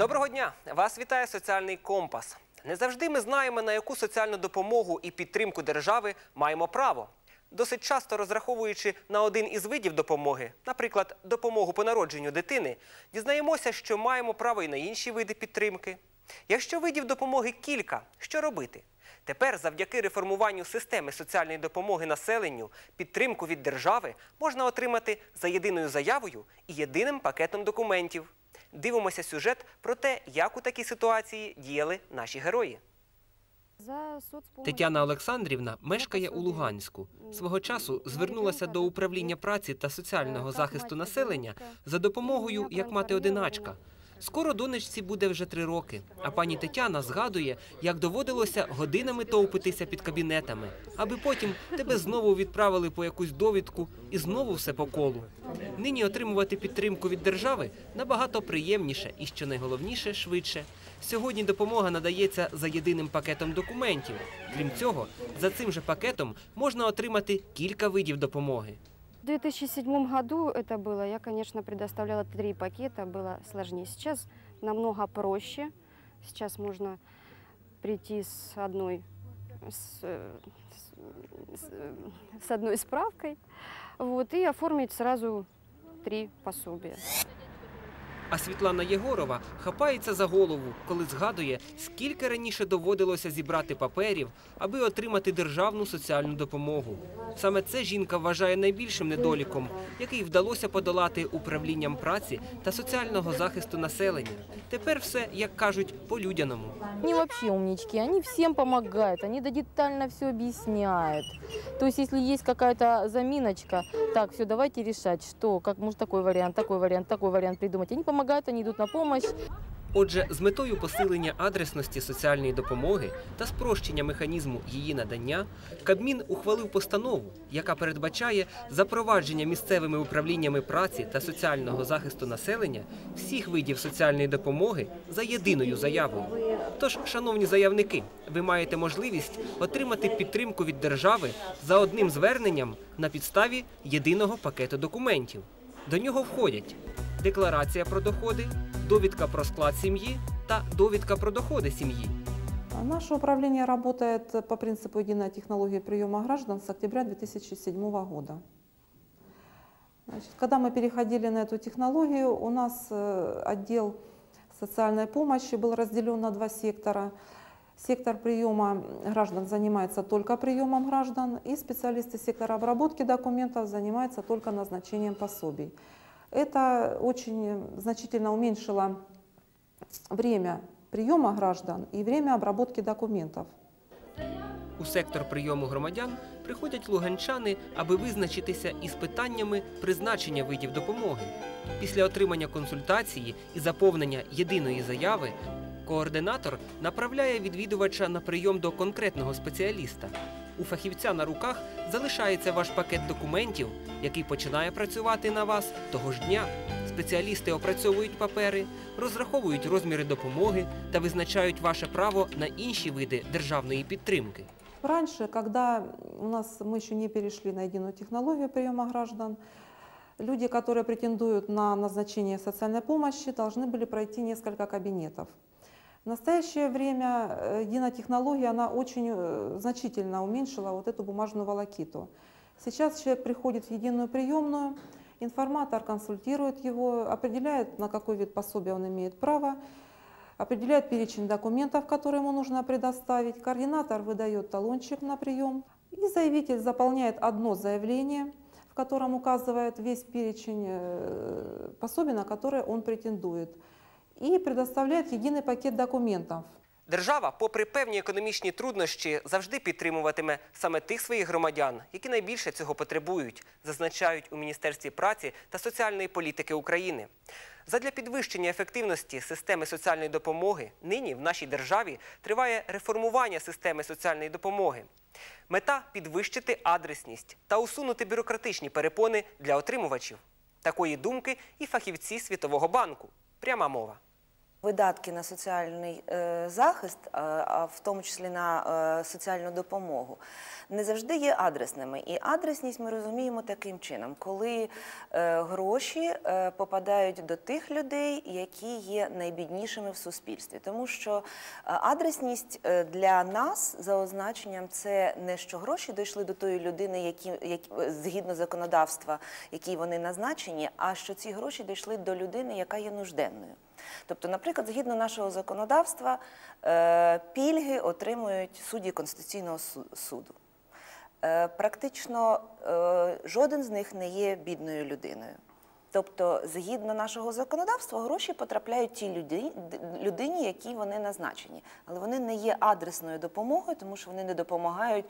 Доброго дня! Вас вітає соціальний компас. Не завжди ми знаємо, на яку соціальну допомогу і підтримку держави маємо право. Досить часто розраховуючи на один із видів допомоги, наприклад, допомогу по народженню дитини, дізнаємося, що маємо право і на інші види підтримки. Якщо видів допомоги кілька, що робити? Тепер, завдяки реформуванню системи соціальної допомоги населенню, підтримку від держави можна отримати за єдиною заявою і єдиним пакетом документів. Дивимося сюжет про те, як у такій ситуації діяли наші герої. Тетяна Олександрівна мешкає у Луганську. Свого часу звернулася до управління праці та соціального захисту населення за допомогою як мати-одиначка. Скоро донечці буде вже три роки. А пані Тетяна згадує, як доводилося годинами товпитися під кабінетами, аби потім тебе знову відправили по якусь довідку і знову все по колу. Нині отримувати підтримку від держави набагато приємніше і, що найголовніше, швидше. Сьогодні допомога надається за єдиним пакетом документів. Крім цього, за цим же пакетом можна отримати кілька видів допомоги. В 2007 году это было, я, конечно, предоставляла три пакета, было сложнее. Сейчас намного проще. Сейчас можно прийти с одной, с, э, с- с- с одной справкой вот, и оформить сразу три пособия. А Світлана Єгорова хапається за голову, коли згадує, скільки раніше доводилося зібрати паперів, аби отримати державну соціальну допомогу. Саме це жінка вважає найбільшим недоліком, який вдалося подолати управлінням праці та соціального захисту населення. Тепер все, як кажуть, по-людяному. Они вообще умнички, они всем помогают, они да детально все объясняют. То есть, если есть какая-то заминочка, так, все, давайте решать, что, как может такой вариант, такой вариант, такой вариант придумать. Они помогают, они идут на помощь. Отже, з метою посилення адресності соціальної допомоги та спрощення механізму її надання, Кабмін ухвалив постанову, яка передбачає запровадження місцевими управліннями праці та соціального захисту населення всіх видів соціальної допомоги за єдиною заявою. Тож, шановні заявники, ви маєте можливість отримати підтримку від держави за одним зверненням на підставі єдиного пакету документів. До нього входять декларація про доходи, довідка про склад сім'ї та довідка про доходи сім'ї. Наше управление работает по принципу единой технологии приема граждан с октября 2007 года. Значит, когда мы переходили на эту технологию, у нас э, отдел социальной помощи был разделен на два сектора. Сектор приема граждан занимается только приемом граждан, и специалисты сектора обработки документов занимаются только назначением пособий. Это очень значительно уменьшило время приема граждан и время обработки документов. У сектор прийому громадян приходять луганчани, аби визначитися із питаннями призначення видів допомоги. Після отримання консультації і заповнення єдиної заяви координатор направляє відвідувача на прийом до конкретного спеціаліста У фахівця на руках залишається ваш пакет документів, який починає працювати на вас того ж дня. Спеціалісти опрацьовують папери, розраховують розміри допомоги та визначають ваше право на інші види державної підтримки. Раньше, когда у нас мы еще не перешли на единую технологию приема граждан, люди, которые претендуют на назначение социальной помощи, должны были пройти несколько кабинетов. В настоящее время э, единая технология, она очень э, значительно уменьшила вот эту бумажную волокиту. Сейчас человек приходит в единую приемную, информатор консультирует его, определяет, на какой вид пособия он имеет право, определяет перечень документов, которые ему нужно предоставить, координатор выдает талончик на прием, и заявитель заполняет одно заявление, в котором указывает весь перечень э, пособий, на которые он претендует, и предоставляет единый пакет документов. Держава, попри певні економічні труднощі, завжди підтримуватиме саме тих своїх громадян, які найбільше цього потребують, зазначають у Міністерстві праці та соціальної політики України. Задля підвищення ефективності системи соціальної допомоги нині в нашій державі триває реформування системи соціальної допомоги. Мета підвищити адресність та усунути бюрократичні перепони для отримувачів. Такої думки і фахівці Світового банку. Пряма мова. Видатки на соціальний е, захист, е, а в тому числі на е, соціальну допомогу, не завжди є адресними. І адресність ми розуміємо таким чином, коли гроші попадають до тих людей, які є найбіднішими в суспільстві. Тому що адресність для нас за означенням це не що гроші дійшли до тої людини, які, які згідно законодавства, якій вони назначені, а що ці гроші дійшли до людини, яка є нужденною. Тобто, наприклад, згідно нашого законодавства, е, пільги отримують судді Конституційного суду. Е, Практично е, жоден з них не є бідною людиною. Тобто, згідно нашого законодавства, гроші потрапляють тій люди- людині, якій вони назначені. Але вони не є адресною допомогою, тому що вони не допомагають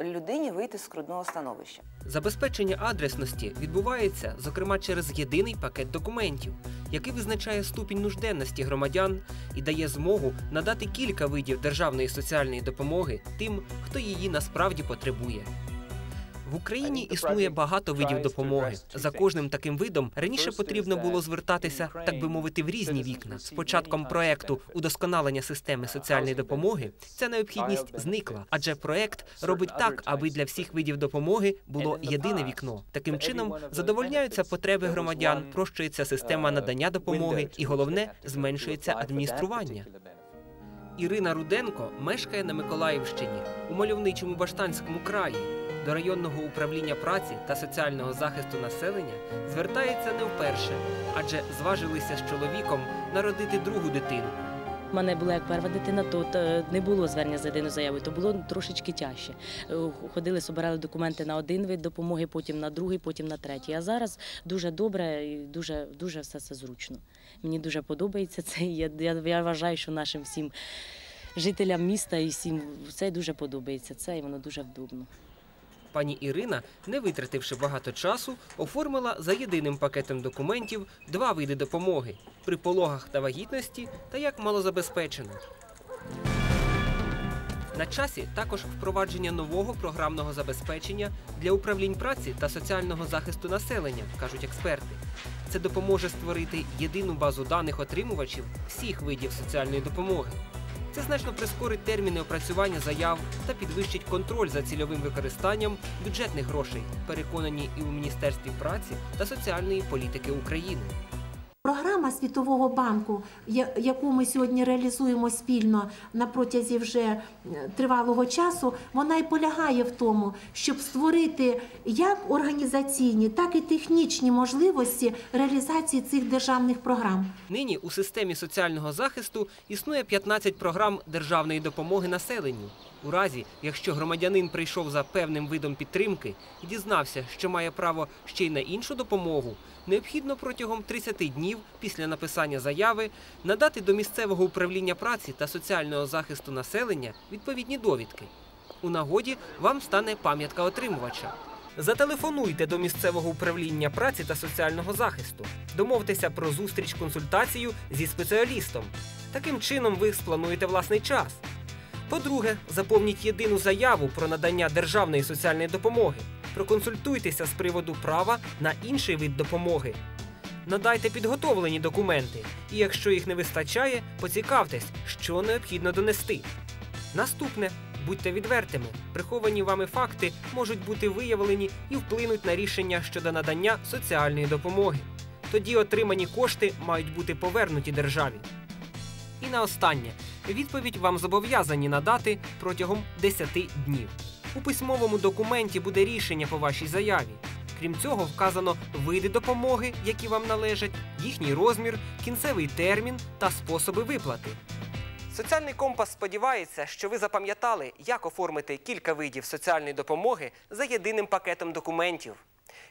людині вийти з скрутного становища. Забезпечення адресності відбувається, зокрема, через єдиний пакет документів, який визначає ступінь нужденності громадян і дає змогу надати кілька видів державної соціальної допомоги тим, хто її насправді потребує. В Україні існує багато видів допомоги. За кожним таким видом раніше потрібно було звертатися, так би мовити, в різні вікна. З початком проекту удосконалення системи соціальної допомоги ця необхідність зникла, адже проект робить так, аби для всіх видів допомоги було єдине вікно. Таким чином задовольняються потреби громадян, прощується система надання допомоги, і головне зменшується адміністрування. Ірина Руденко мешкає на Миколаївщині у мальовничому Баштанському краї. До районного управління праці та соціального захисту населення звертається не вперше, адже зважилися з чоловіком народити другу дитину. У мене була як перша дитина, то не було звернення за єдиною заявою, то було трошечки тяжче. Е, Ходили, збирали документи на один вид допомоги, потім на другий, потім на третій. А зараз дуже добре і дуже, дуже все це зручно. Мені дуже подобається це. Я, я, я вважаю, що нашим всім жителям міста і всім це дуже подобається. Це і воно дуже вдобно. Пані Ірина, не витративши багато часу, оформила за єдиним пакетом документів два види допомоги при пологах та вагітності та як малозабезпечена. На часі також впровадження нового програмного забезпечення для управлінь праці та соціального захисту населення, кажуть експерти. Це допоможе створити єдину базу даних отримувачів всіх видів соціальної допомоги. Це значно прискорить терміни опрацювання заяв та підвищить контроль за цільовим використанням бюджетних грошей, переконані і у Міністерстві праці та соціальної політики України. Програма Світового банку, яку ми сьогодні реалізуємо спільно на протязі вже е, тривалого часу, вона і полягає в тому, щоб створити як організаційні, так і технічні можливості реалізації цих державних програм. Нині у системі соціального захисту існує 15 програм державної допомоги населенню. У разі, якщо громадянин прийшов за певним видом підтримки і дізнався, що має право ще й на іншу допомогу, необхідно протягом 30 днів після написання заяви надати до місцевого управління праці та соціального захисту населення відповідні довідки. У нагоді вам стане пам'ятка отримувача. Зателефонуйте до місцевого управління праці та соціального захисту. Домовтеся про зустріч консультацію зі спеціалістом. Таким чином ви сплануєте власний час. По-друге, заповніть єдину заяву про надання державної соціальної допомоги. Проконсультуйтеся з приводу права на інший вид допомоги. Надайте підготовлені документи, і якщо їх не вистачає, поцікавтесь, що необхідно донести. Наступне будьте відвертими. Приховані вами факти можуть бути виявлені і вплинуть на рішення щодо надання соціальної допомоги. Тоді отримані кошти мають бути повернуті державі. І на останнє відповідь вам зобов'язані надати протягом 10 днів. У письмовому документі буде рішення по вашій заяві. Крім цього, вказано види допомоги, які вам належать, їхній розмір, кінцевий термін та способи виплати. Соціальний компас сподівається, що ви запам'ятали, як оформити кілька видів соціальної допомоги за єдиним пакетом документів.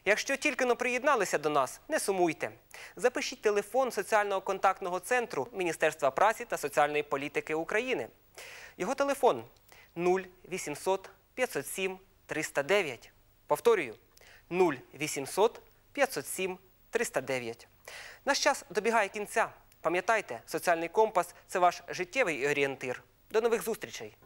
Якщо тільки но приєдналися до нас, не сумуйте. Запишіть телефон соціального контактного центру Міністерства праці та соціальної політики України. Його телефон 0800 507 309. Повторюю 0800 507 309. Наш час добігає кінця. Пам'ятайте, соціальний компас це ваш життєвий орієнтир. До нових зустрічей!